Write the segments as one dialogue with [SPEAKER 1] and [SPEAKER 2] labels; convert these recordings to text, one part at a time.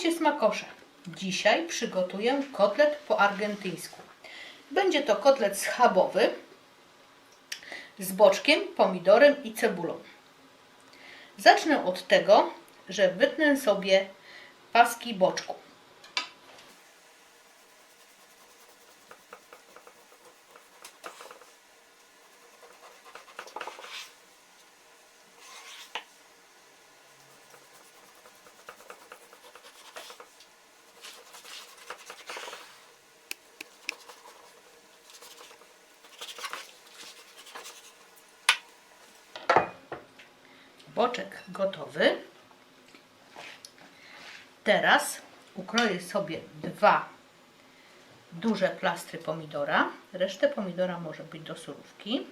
[SPEAKER 1] Witajcie smakosze. Dzisiaj przygotuję kotlet po argentyńsku. Będzie to kotlet schabowy z boczkiem, pomidorem i cebulą. Zacznę od tego, że wytnę sobie paski boczku. Boczek gotowy. Teraz ukroję sobie dwa duże plastry pomidora. Resztę pomidora może być do surówki.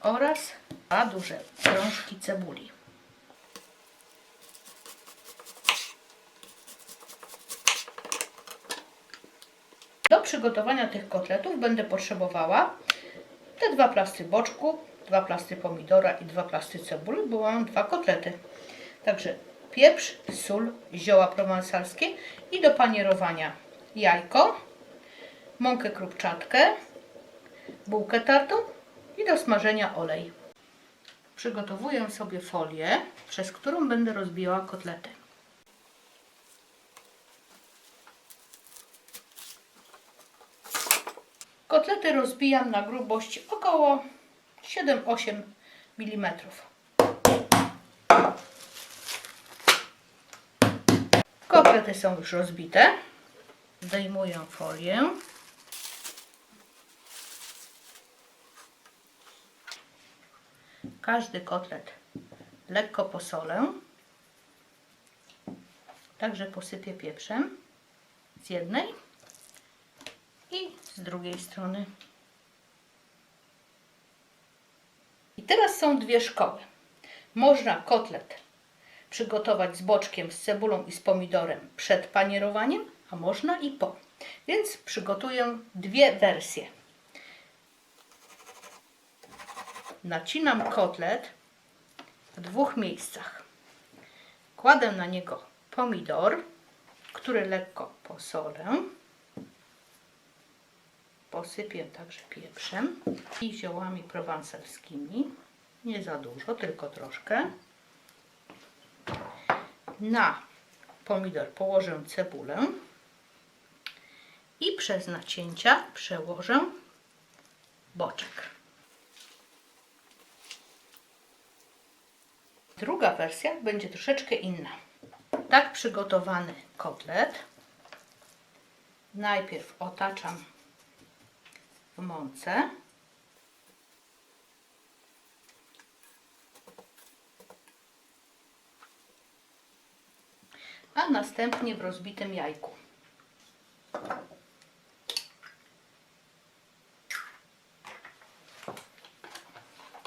[SPEAKER 1] Oraz dwa duże krążki cebuli. Przygotowania tych kotletów będę potrzebowała te dwa plastry boczku, dwa plastry pomidora i dwa plastry cebuli, bo mam dwa kotlety. Także pieprz, sól, zioła prowansalskie i do panierowania jajko, mąkę krupczatkę, bułkę tartą i do smażenia olej. Przygotowuję sobie folię, przez którą będę rozbijała kotlety. Kotlety rozbijam na grubość około 7-8 mm. Kotlety są już rozbite. Zdejmuję folię. Każdy kotlet lekko posolę. Także posypię pieprzem z jednej i z drugiej strony. I teraz są dwie szkoły. Można kotlet przygotować z boczkiem, z cebulą i z pomidorem przed panierowaniem, a można i po. Więc przygotuję dwie wersje. Nacinam kotlet w dwóch miejscach. Kładę na niego pomidor, który lekko posolę. Posypię także pieprzem i ziołami prowansalskimi. Nie za dużo, tylko troszkę. Na pomidor położę cebulę i przez nacięcia przełożę boczek. Druga wersja będzie troszeczkę inna. Tak przygotowany kotlet najpierw otaczam w mące. A następnie w rozbitym jajku.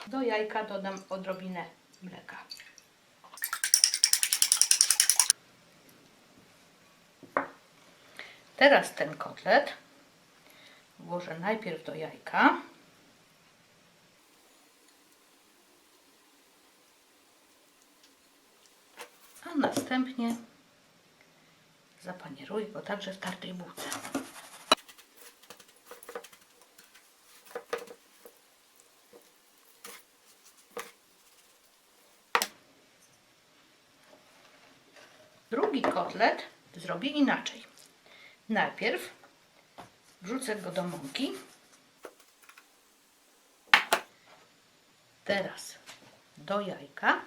[SPEAKER 1] Do jajka dodam odrobinę mleka. Teraz ten kotlet włożę najpierw do jajka. A następnie zapanieruję go także w tartej bułce. Drugi kotlet zrobię inaczej. Najpierw wrzucę go do mąki. Teraz do jajka.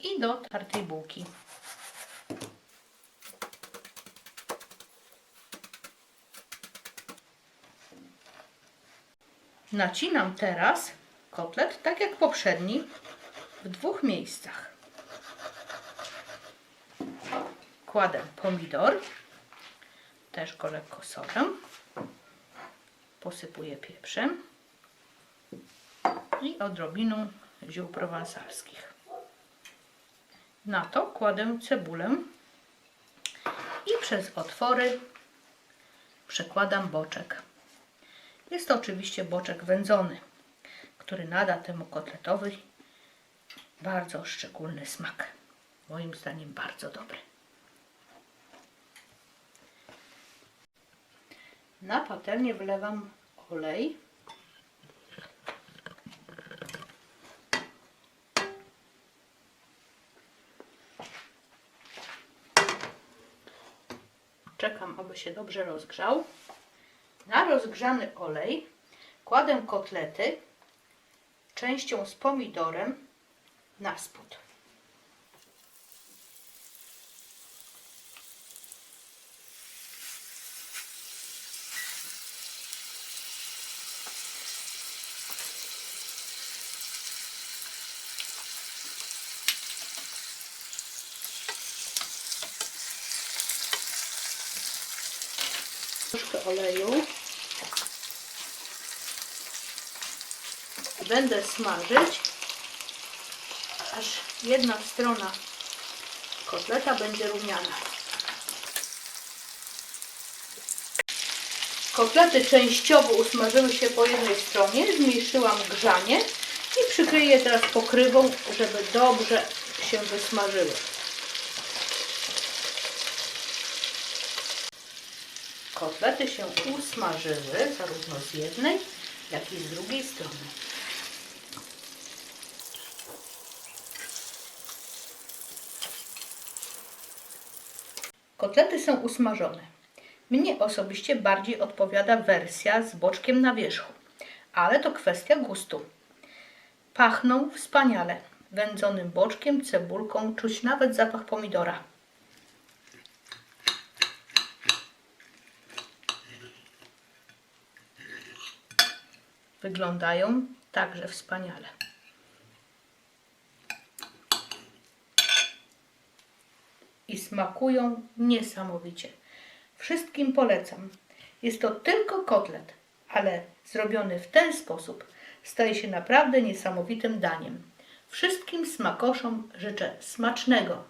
[SPEAKER 1] I do tartej bułki. Nacinam teraz kotlet, tak jak poprzedni, w dwóch miejscach. Kładę pomidor, też go lekko solę, posypuję pieprzem i odrobiną ziół prowansalskich. Na to kładę cebulę i przez otwory przekładam boczek. Jest to oczywiście boczek wędzony, który nada temu kotletowi bardzo szczególny smak. Moim zdaniem bardzo dobry. Na patelnię wlewam olej. Czekam, aby się dobrze rozgrzał. Na rozgrzany olej kładę kotlety częścią z pomidorem na spód. Troszkę oleju. Będę smażyć, aż jedna strona kotleta będzie rumiana. Kotlety częściowo usmażyły się po jednej stronie, zmniejszyłam grzanie i przykryję teraz pokrywą, żeby dobrze się wysmażyły. Kotlety się usmażyły zarówno z jednej, jak i z drugiej strony. Kotlety są usmażone. Mnie osobiście bardziej odpowiada wersja z boczkiem na wierzchu, ale to kwestia gustu. Pachną wspaniale. Wędzonym boczkiem, cebulką, czuć nawet zapach pomidora. Wyglądają także wspaniale. Smakują niesamowicie. Wszystkim polecam. Jest to tylko kotlet, ale zrobiony w ten sposób staje się naprawdę niesamowitym daniem. Wszystkim smakoszom życzę smacznego